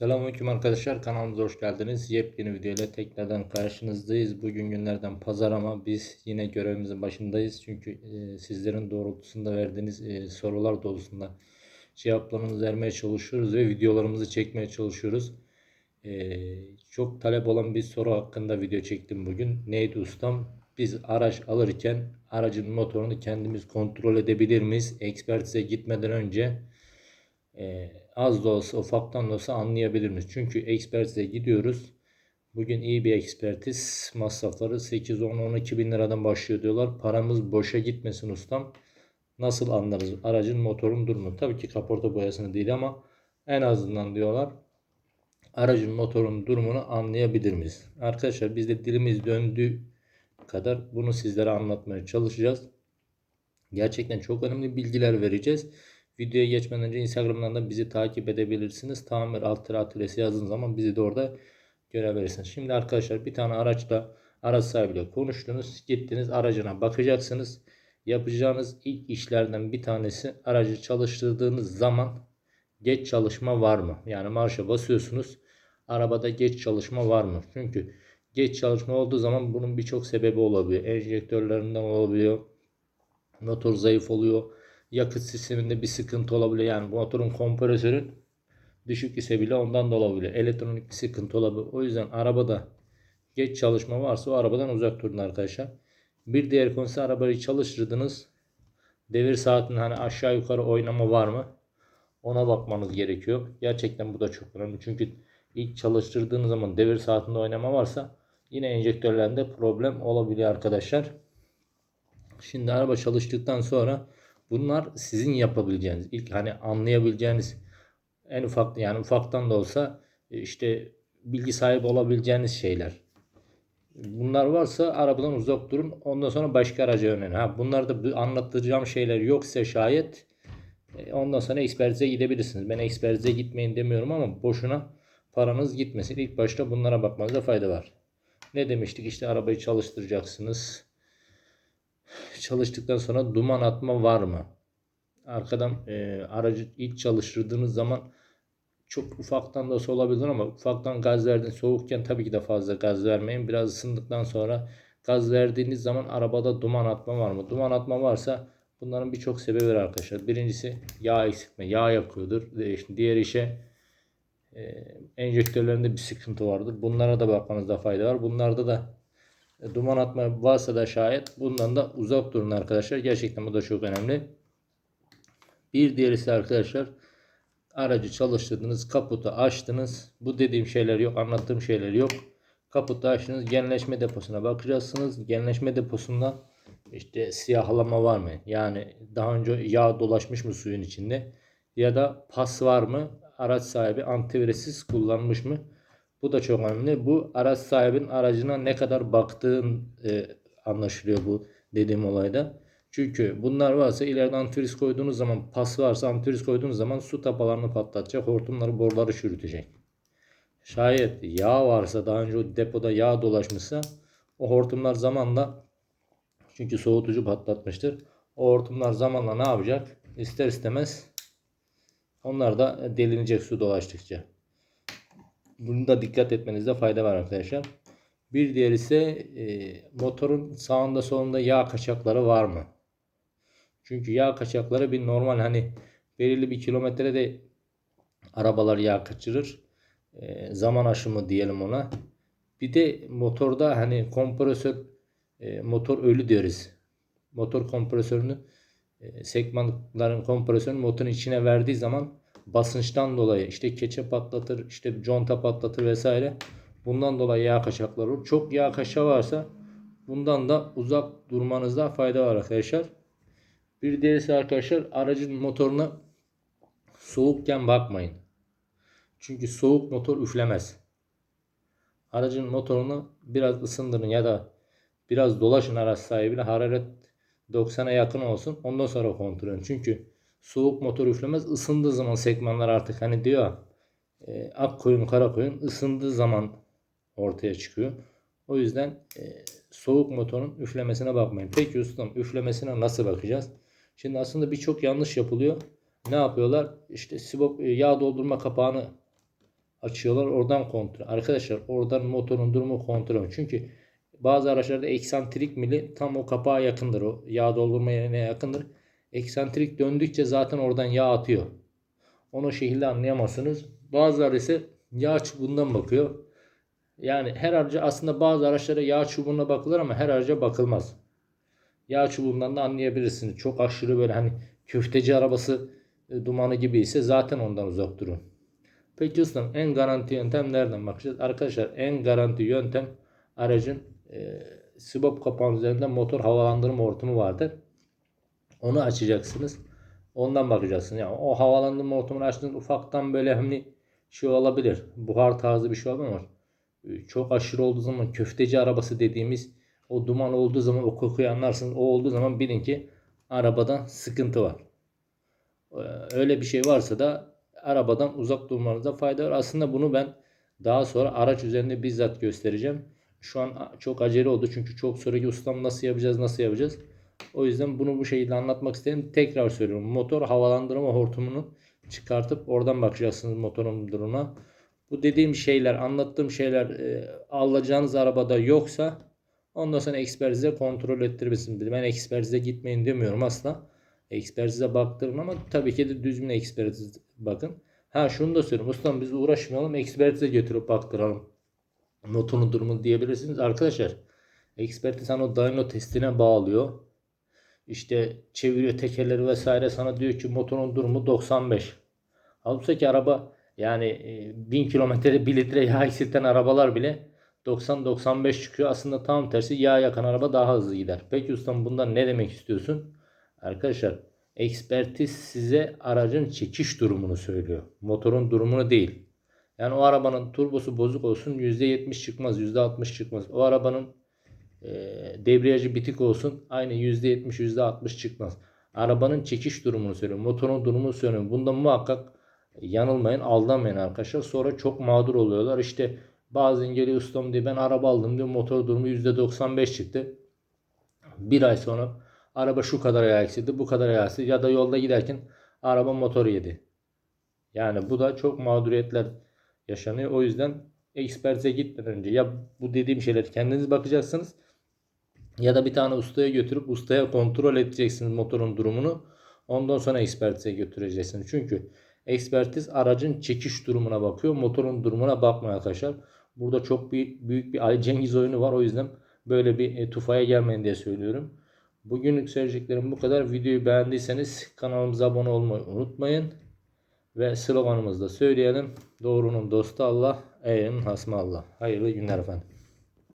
Selamünaleyküm arkadaşlar kanalımıza hoş geldiniz. Yepyeni video ile tekrardan karşınızdayız. Bugün günlerden pazar ama biz yine görevimizin başındayız. Çünkü e, sizlerin doğrultusunda verdiğiniz e, sorular doğrultusunda cevaplarımızı vermeye çalışıyoruz ve videolarımızı çekmeye çalışıyoruz. E, çok talep olan bir soru hakkında video çektim bugün. Neydi ustam? Biz araç alırken aracın motorunu kendimiz kontrol edebilir miyiz? Ekspertize gitmeden önce e, az da olsa ufaktan da olsa anlayabilir miyiz? Çünkü ekspertize gidiyoruz. Bugün iyi bir ekspertiz. Masrafları 8, 10, 12 bin liradan başlıyor diyorlar. Paramız boşa gitmesin ustam. Nasıl anlarız aracın motorun durumu? Tabii ki kaporta boyasını değil ama en azından diyorlar aracın motorun durumunu anlayabilir miyiz? Arkadaşlar biz de dilimiz döndüğü kadar bunu sizlere anlatmaya çalışacağız. Gerçekten çok önemli bilgiler vereceğiz. Videoya geçmeden önce Instagram'dan da bizi takip edebilirsiniz. Tamir alt adresi yazdığınız zaman bizi de orada görebilirsiniz. Şimdi arkadaşlar bir tane araçla araç sahibiyle konuştunuz. Gittiniz aracına bakacaksınız. Yapacağınız ilk işlerden bir tanesi aracı çalıştırdığınız zaman geç çalışma var mı? Yani marşa basıyorsunuz. Arabada geç çalışma var mı? Çünkü geç çalışma olduğu zaman bunun birçok sebebi olabiliyor. Enjektörlerinden olabiliyor. Motor zayıf oluyor yakıt sisteminde bir sıkıntı olabilir. Yani motorun kompresörün düşük ise bile ondan da olabilir. Elektronik bir sıkıntı olabilir. O yüzden arabada geç çalışma varsa o arabadan uzak durun arkadaşlar. Bir diğer konusu arabayı çalıştırdınız. Devir saatinin hani aşağı yukarı oynama var mı? Ona bakmanız gerekiyor. Gerçekten bu da çok önemli. Çünkü ilk çalıştırdığınız zaman devir saatinde oynama varsa yine enjektörlerinde problem olabiliyor arkadaşlar. Şimdi araba çalıştıktan sonra Bunlar sizin yapabileceğiniz, ilk hani anlayabileceğiniz en ufak yani ufaktan da olsa e, işte bilgi sahibi olabileceğiniz şeyler. Bunlar varsa arabadan uzak durun. Ondan sonra başka araca yönelin. Ha bunlarda anlatacağım şeyler yoksa şayet e, ondan sonra ekspertize gidebilirsiniz. Ben ekspertize gitmeyin demiyorum ama boşuna paranız gitmesin. İlk başta bunlara bakmanızda fayda var. Ne demiştik? İşte arabayı çalıştıracaksınız çalıştıktan sonra duman atma var mı? Arkadan e, aracı ilk çalıştırdığınız zaman çok ufaktan da olabilir ama ufaktan gaz verdin soğukken tabii ki de fazla gaz vermeyin. Biraz ısındıktan sonra gaz verdiğiniz zaman arabada duman atma var mı? Duman atma varsa bunların birçok sebebi var arkadaşlar. Birincisi yağ eksiltme. Yağ yakıyordur. Diğer işe e, enjektörlerinde bir sıkıntı vardır. Bunlara da bakmanızda fayda var. Bunlarda da duman atma varsa da şayet bundan da uzak durun arkadaşlar. Gerçekten bu da çok önemli. Bir diğerisi arkadaşlar aracı çalıştırdınız, kaputu açtınız. Bu dediğim şeyler yok, anlattığım şeyler yok. Kaputu açtınız, genleşme deposuna bakacaksınız. Genleşme deposunda işte siyahlama var mı? Yani daha önce yağ dolaşmış mı suyun içinde? Ya da pas var mı? Araç sahibi antivirüsüz kullanmış mı? Bu da çok önemli. Bu araç sahibinin aracına ne kadar baktığın e, anlaşılıyor bu dediğim olayda. Çünkü bunlar varsa ileride antifriz koyduğunuz zaman pas varsa antifriz koyduğunuz zaman su tapalarını patlatacak. Hortumları boruları çürütecek. Şayet yağ varsa daha önce o depoda yağ dolaşmışsa o hortumlar zamanla çünkü soğutucu patlatmıştır. O hortumlar zamanla ne yapacak? İster istemez onlar da delinecek su dolaştıkça. Bunu da dikkat etmenizde fayda var arkadaşlar. Bir diğer ise e, motorun sağında solunda yağ kaçakları var mı? Çünkü yağ kaçakları bir normal hani belirli bir kilometrede arabalar yağ kaçırır. E, zaman aşımı diyelim ona. Bir de motorda hani kompresör e, motor ölü diyoruz. Motor kompresörünü e, segmentların kompresörünü motorun içine verdiği zaman basınçtan dolayı işte keçe patlatır, işte conta patlatır vesaire. Bundan dolayı yağ kaçakları olur. Çok yağ kaçağı varsa bundan da uzak durmanızda fayda var arkadaşlar. Bir diğerisi arkadaşlar aracın motoruna soğukken bakmayın. Çünkü soğuk motor üflemez. Aracın motorunu biraz ısındırın ya da biraz dolaşın araç sahibiyle hararet 90'a yakın olsun. Ondan sonra kontrol edin. Çünkü soğuk motor üflemez. Isındığı zaman segmentler artık hani diyor e, ak koyun kara koyun ısındığı zaman ortaya çıkıyor. O yüzden e, soğuk motorun üflemesine bakmayın. Peki ustam üflemesine nasıl bakacağız? Şimdi aslında birçok yanlış yapılıyor. Ne yapıyorlar? İşte sibop e, yağ doldurma kapağını açıyorlar. Oradan kontrol. Arkadaşlar oradan motorun durumu kontrol. Çünkü bazı araçlarda eksantrik mili tam o kapağa yakındır. O yağ doldurma yerine yakındır. Eksantrik döndükçe zaten oradan yağ atıyor. Onu şekilde anlayamazsınız. Bazıları ise yağ çubuğundan bakıyor. Yani her araca aslında bazı araçlara yağ çubuğuna bakılır ama her araca bakılmaz. Yağ çubuğundan da anlayabilirsiniz. Çok aşırı böyle hani köfteci arabası e, dumanı gibi ise zaten ondan uzak durun. Peki ustam en garanti yöntem nereden bakacağız? Arkadaşlar en garanti yöntem aracın e, sibop kapağının üzerinde motor havalandırma hortumu vardır. Onu açacaksınız. Ondan bakacaksınız. Yani o havalandırma hortumunu açtığınız ufaktan böyle hani şey olabilir. Buhar tarzı bir şey olabilir ama e, çok aşırı olduğu zaman köfteci arabası dediğimiz o duman olduğu zaman o kokuyu anlarsınız. O olduğu zaman bilin ki arabada sıkıntı var. Ee, Öyle bir şey varsa da arabadan uzak durmanızda fayda var. Aslında bunu ben daha sonra araç üzerinde bizzat göstereceğim. Şu an çok acele oldu çünkü çok sonraki ustam nasıl yapacağız nasıl yapacağız. O yüzden bunu bu şekilde anlatmak istedim. Tekrar söylüyorum. Motor havalandırma hortumunu çıkartıp oradan bakacaksınız motorun durumuna. Bu dediğim şeyler, anlattığım şeyler e, alacağınız arabada yoksa ondan sonra ekspertize kontrol ettirebilirsiniz. Ben ekspertize gitmeyin demiyorum asla. Ekspertize baktırın ama tabii ki de düzgün ekspertiz bakın. Ha şunu da söyleyeyim. Ustam biz uğraşmayalım. Ekspertize götürüp baktıralım. Motorun durumunu diyebilirsiniz. Arkadaşlar ekspertiz sana o dyno testine bağlıyor. İşte çeviriyor tekerleri vesaire sana diyor ki motorun durumu 95. Halbuki ki araba yani e, 1000 kilometrede 1 litre yağ eksilten arabalar bile 90-95 çıkıyor. Aslında tam tersi yağ yakan araba daha hızlı gider. Peki ustam bundan ne demek istiyorsun? Arkadaşlar ekspertiz size aracın çekiş durumunu söylüyor. Motorun durumunu değil. Yani o arabanın turbosu bozuk olsun %70 çıkmaz %60 çıkmaz. O arabanın e, debriyajı bitik olsun aynı %70 %60 çıkmaz. Arabanın çekiş durumunu söylüyor. Motorun durumunu söylüyor. Bunda muhakkak yanılmayın aldanmayın arkadaşlar. Sonra çok mağdur oluyorlar. İşte bazen geliyor ustam diye ben araba aldım diyor motor durumu %95 çıktı. Bir ay sonra araba şu kadar ayağı bu kadar ayağı ya da yolda giderken araba motor yedi. Yani bu da çok mağduriyetler yaşanıyor. O yüzden ekspertize gitmeden önce ya bu dediğim şeyleri kendiniz bakacaksınız ya da bir tane ustaya götürüp ustaya kontrol edeceksiniz motorun durumunu. Ondan sonra ekspertize götüreceksiniz. Çünkü ekspertiz aracın çekiş durumuna bakıyor. Motorun durumuna bakmıyor arkadaşlar. Burada çok büyük, büyük bir Ali Cengiz oyunu var. O yüzden böyle bir e, tufaya gelmeyin diye söylüyorum. Bugünlük söyleyeceklerim bu kadar. Videoyu beğendiyseniz kanalımıza abone olmayı unutmayın. Ve sloganımızı da söyleyelim. Doğrunun dostu Allah, eğrinin hasmı Allah. Hayırlı günler efendim.